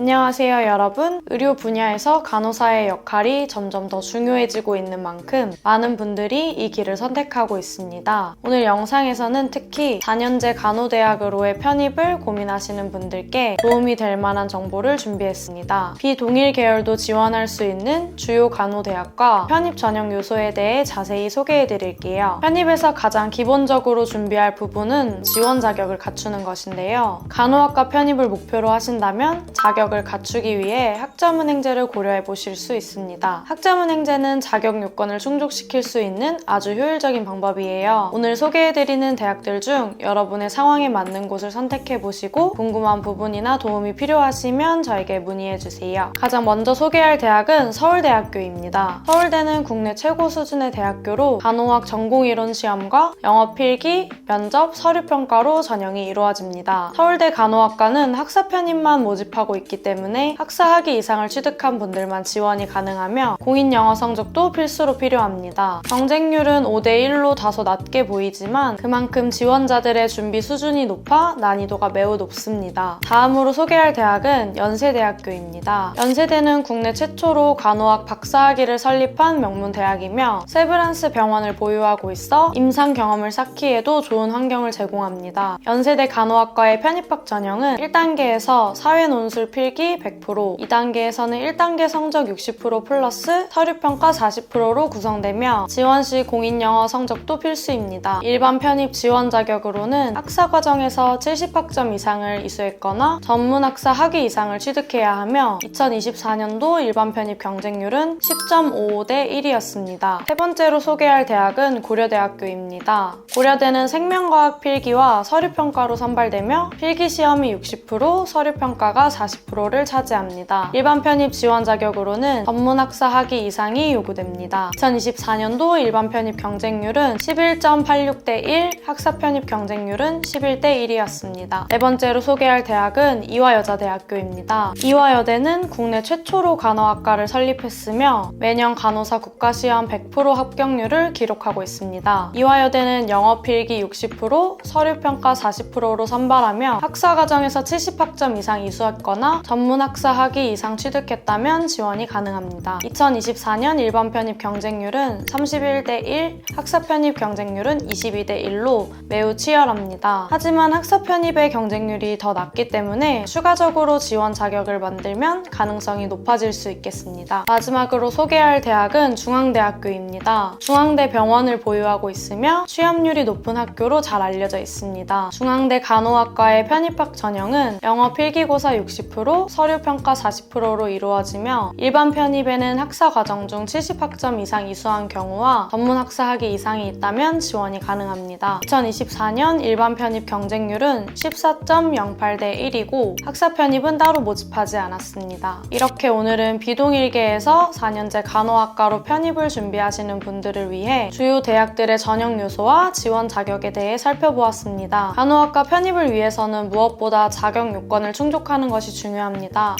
안녕하세요, 여러분. 의료 분야에서 간호사의 역할이 점점 더 중요해지고 있는 만큼 많은 분들이 이 길을 선택하고 있습니다. 오늘 영상에서는 특히 4년제 간호대학으로의 편입을 고민하시는 분들께 도움이 될 만한 정보를 준비했습니다. 비동일 계열도 지원할 수 있는 주요 간호대학과 편입 전형 요소에 대해 자세히 소개해 드릴게요. 편입에서 가장 기본적으로 준비할 부분은 지원 자격을 갖추는 것인데요. 간호학과 편입을 목표로 하신다면 자격 을 갖추기 위해 학점은행제를 고려해 보실 수 있습니다. 학점은행제는 자격 요건을 충족시킬 수 있는 아주 효율적인 방법이에요. 오늘 소개해 드리는 대학들 중 여러분의 상황에 맞는 곳을 선택해 보시고 궁금한 부분이나 도움이 필요하시면 저에게 문의해 주세요. 가장 먼저 소개할 대학은 서울대학교입니다. 서울대는 국내 최고 수준의 대학교로 간호학 전공이론 시험과 영어 필기, 면접, 서류 평가로 전형이 이루어집니다. 서울대 간호학과는 학사 편입만 모집하고 있기 때문에 학사 학위 이상을 취득한 분들만 지원이 가능하며 공인 영어 성적도 필수로 필요합니다. 경쟁률은 5대1로 다소 낮게 보이지만 그만큼 지원자들의 준비 수준이 높아 난이도가 매우 높습니다. 다음으로 소개할 대학은 연세대학교입니다. 연세대는 국내 최초로 간호학 박사학위를 설립한 명문 대학이며 세브란스 병원을 보유하고 있어 임상 경험을 쌓기에도 좋은 환경을 제공합니다. 연세대 간호학과의 편입학 전형은 1단계에서 사회 논술 필기 100%, 2단계에서는 1단계 성적 60% 플러스 서류평가 40%로 구성되며 지원 시 공인 영어 성적도 필수입니다. 일반 편입 지원 자격으로는 학사 과정에서 70학점 이상을 이수했거나 전문 학사 학위 이상을 취득해야 하며 2024년도 일반 편입 경쟁률은 10.55대 1이었습니다. 세 번째로 소개할 대학은 고려대학교입니다. 고려대는 생명과학 필기와 서류평가로 선발되며 필기 시험이 60%, 서류평가가 40%를 차지합니다. 일반 편입 지원 자격으로는 전문학사 학위 이상이 요구됩니다. 2024년도 일반 편입 경쟁률은 11.86대 1, 학사 편입 경쟁률은 11대 1이었습니다. 네 번째로 소개할 대학은 이화여자대학교입니다. 이화여대는 국내 최초로 간호학과를 설립했으며 매년 간호사 국가시험 100% 합격률을 기록하고 있습니다. 이화여대는 영어 필기 60%, 서류평가 40%로 선발하며 학사 과정에서 70학점 이상 이수했거나 전문 학사 학위 이상 취득했다면 지원이 가능합니다. 2024년 일반 편입 경쟁률은 31대 1, 학사 편입 경쟁률은 22대 1로 매우 치열합니다. 하지만 학사 편입의 경쟁률이 더 낮기 때문에 추가적으로 지원 자격을 만들면 가능성이 높아질 수 있겠습니다. 마지막으로 소개할 대학은 중앙대학교입니다. 중앙대 병원을 보유하고 있으며 취업률이 높은 학교로 잘 알려져 있습니다. 중앙대 간호학과의 편입학 전형은 영어 필기고사 60%, 서류평가 40%로 이루어지며 일반 편입에는 학사 과정 중 70학점 이상 이수한 경우와 전문 학사 학위 이상이 있다면 지원이 가능합니다. 2024년 일반 편입 경쟁률은 14.08대 1이고 학사 편입은 따로 모집하지 않았습니다. 이렇게 오늘은 비동일계에서 4년제 간호학과로 편입을 준비하시는 분들을 위해 주요 대학들의 전형 요소와 지원 자격에 대해 살펴보았습니다. 간호학과 편입을 위해서는 무엇보다 자격 요건을 충족하는 것이 중요합니다.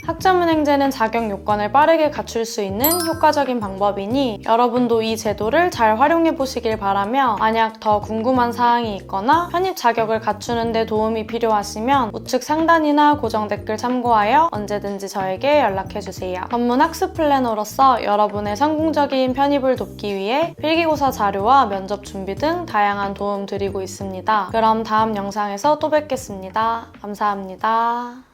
학점은행제는 자격 요건을 빠르게 갖출 수 있는 효과적인 방법이니 여러분도 이 제도를 잘 활용해 보시길 바라며 만약 더 궁금한 사항이 있거나 편입 자격을 갖추는 데 도움이 필요하시면 우측 상단이나 고정 댓글 참고하여 언제든지 저에게 연락해 주세요. 전문 학습 플래너로서 여러분의 성공적인 편입을 돕기 위해 필기고사 자료와 면접 준비 등 다양한 도움 드리고 있습니다. 그럼 다음 영상에서 또 뵙겠습니다. 감사합니다.